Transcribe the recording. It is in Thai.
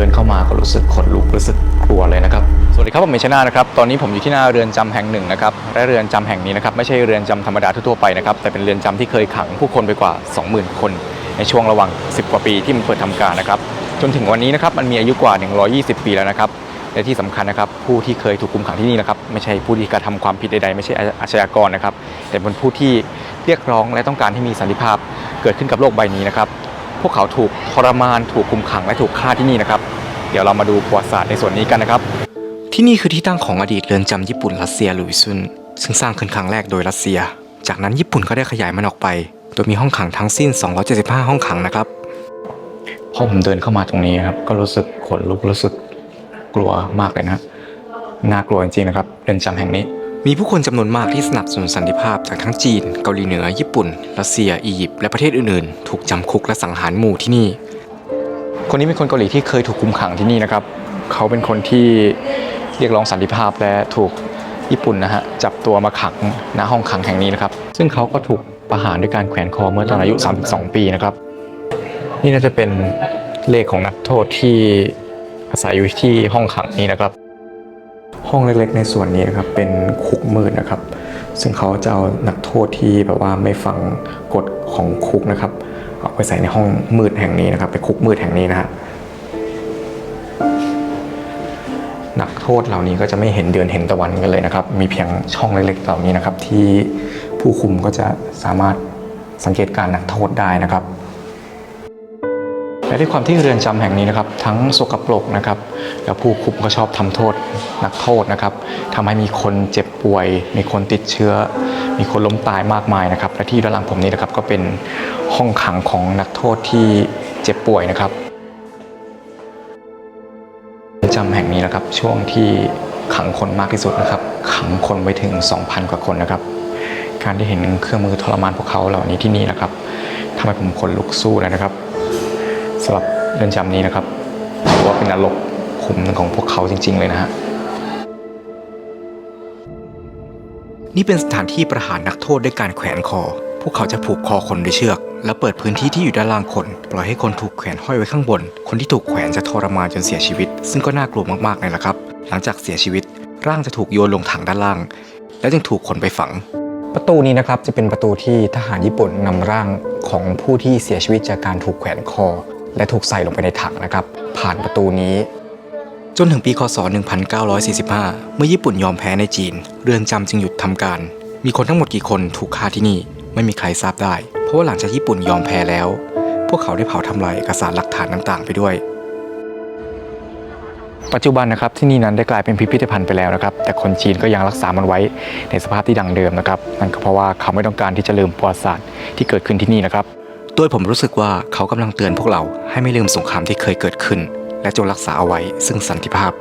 ดินเข้ามาก็รู้สึกขนลุกรู้สึกกลัวเลยนะครับสวัสดีครับผมเมชนานะครับตอนนี้ผมอยู่ที่หน้าเรือนจำแห่งหนึ่งนะครับและเรือนจำแห่งนี้นะครับไม่ใช่เรือนจำธรรมดาทั่วไปนะครับแต่เป็นเรือนจำที่เคยขังผู้คนไปกว่า 20,000 คน ในช่วงระหว่าง 10 กว่าปีที่มันเปิดทำการนะครับจนถึงวันนี้นะครับมันมีอายุกว่า 120 ปีแล้วนะครับและที่สำคัญนะครับผู้ที่เคยถูกคุมขังที่นี่นะครับไม่ใช่ผู้ที่กระทำความผิดใดๆไม่ใช่อาชญากรนะครับแต่เป็นผู้ที่เรียกร้องและต้องการให้มีสันติภาพเกิดขึ้นกับโลกใบนี้นะครับ พวกเขาถูกทรมาน ถูกคุมขังและถูกฆ่าที่นี่นะครับ เดี๋ยวเรามาดูประวัติศาสตร์ในส่วนนี้กันนะครับ ที่นี่คือที่ตั้งของอดีตเรือนจำญี่ปุ่นรัสเซียหลุยซุนซึ่งสร้างขึ้นครั้งแรกโดยรัสเซีย จากนั้นญี่ปุ่นก็ได้ขยายมันออกไป โดยมีห้องขังทั้งสิ้น 275 ห้องขังนะครับพอผมเดินเข้ามาตรงนี้ครับ ก็รู้สึกขนลุกรู้สึกกลัวมากเลยนะน่ากลัวจริงๆนะครับเรือนจำแห่งนี้ มีผู้คนจำนวนมากที่สนับสนุนสันติภาพจากทั้งจีน เกาหลีเหนือ ญี่ปุ่น รัสเซีย อียิปต์ และประเทศอื่นๆ ถูกจำคุกและสังหารหมู่ที่นี่ คนนี้เป็นคนเกาหลีที่เคยถูกคุมขังที่นี่นะครับ เขาเป็นคนที่เรียกร้องสันติภาพและถูกญี่ปุ่นนะฮะจับตัวมาขังณห้องขังแห่งนี้นะครับ ซึ่งเขาก็ถูกประหารด้วยการแขวนคอเมื่อตอนอายุ 32 ปีนะครับ นี่น่าจะเป็นเลขของนักโทษที่อาศัยอยู่ที่ห้องขังนี้นะครับ ห้องเล็กๆ ในส่วนนี้นะครับเป็นคุกมืดนะครับ ซึ่งเขาจะเอานักโทษที่แบบว่าไม่ฟังกฎของคุกนะครับเอาไปใส่ในห้องมืดแห่งนี้นะครับ ไปคุกมืดแห่งนี้นะฮะนักโทษเหล่านี้ก็จะไม่เห็นเดือนเห็นตะวันกันเลยนะครับ มีเพียงช่องเล็กๆเหล่านี้นะครับ ที่ผู้คุมก็จะสามารถสังเกตการณ์นักโทษได้นะครับ และด้วยความที่เรือนจำแห่งนี้นะครับ ทั้งสกปรกนะครับ แล้วผู้คุมก็ชอบทำโทษนักโทษนะครับทำให้มีคนเจ็บป่วย มีคนติดเชื้อ มีคนล้มตายมากมายนะครับ และที่ด้านหลังผมนี้นะครับก็เป็นห้องขังของนักโทษที่เจ็บป่วยนะครับเรือนจำแห่งนี้นะครับช่วงที่ขังคนมากที่สุดนะครับ ขังคนไว้ถึง 2,000 กว่าคนนะครับ การที่เห็นเครื่องมือทรมานพวกเขาเหล่านี้ที่นี่นะครับทำให้ผมขนลุกสู้เลยนะครับำหรับเรือนจำนี้นะครับถือว่าเป็นนรกขุมหนึ่งของพวกเขาจริง ๆ เลยนะฮะนี่เป็นสถานที่ประหารนักโทษด้วยการแขวนคอ พวกเขาจะผูกคอคนด้วยเชือก แล้วเปิดพื้นที่ที่อยู่ด้านล่างคน ปล่อยให้คนถูกแขวนห้อยไว้ข้างบน คนที่ถูกแขวนจะทรมานจนเสียชีวิต ซึ่งก็น่ากลัวมากๆเลยละครับ หลังจากเสียชีวิต ร่างจะถูกโยนลงถังด้านล่าง แล้วจึงถูกขนไปฝัง ประตูนี้นะครับจะเป็นประตูที่ทหารญี่ปุ่นนำร่างของผู้ที่เสียชีวิตจากการถูกแขวนคอ และถูกใส่ลงไปในถังนะครับ ผ่านประตูนี้ จนถึงปีคศ 1945 เมื่อญี่ปุ่นยอมแพ้ในจีน เรือนจำจึงหยุดทำการ มีคนทั้งหมดกี่คนถูกฆ่าที่นี่ไม่มีใครทราบได้ เพราะว่าหลังจากญี่ปุ่นยอมแพ้แล้ว พวกเขาได้เผาทำลายเอกสารหลักฐานต่างๆ ไปด้วยปัจจุบันนะครับที่นี่นั้นได้กลายเป็นพิพิธภัณฑ์ไปแล้วนะครับ แต่คนจีนก็ยังรักษามันไว้ในสภาพที่ดังเดิมนะครับนั่นก็เพราะว่าเขาไม่ต้องการที่จะลืมประวัติศาสตร์ที่เกิดขึ้นที่นี่นะครับ ดยผมรู้สึกว่าเขากำลังเตือนพวกเราให้ไม่ลืมสงครามที่เคยเกิดขึ้น และจงรักษาเอาไว้ซึ่งสันติภาพ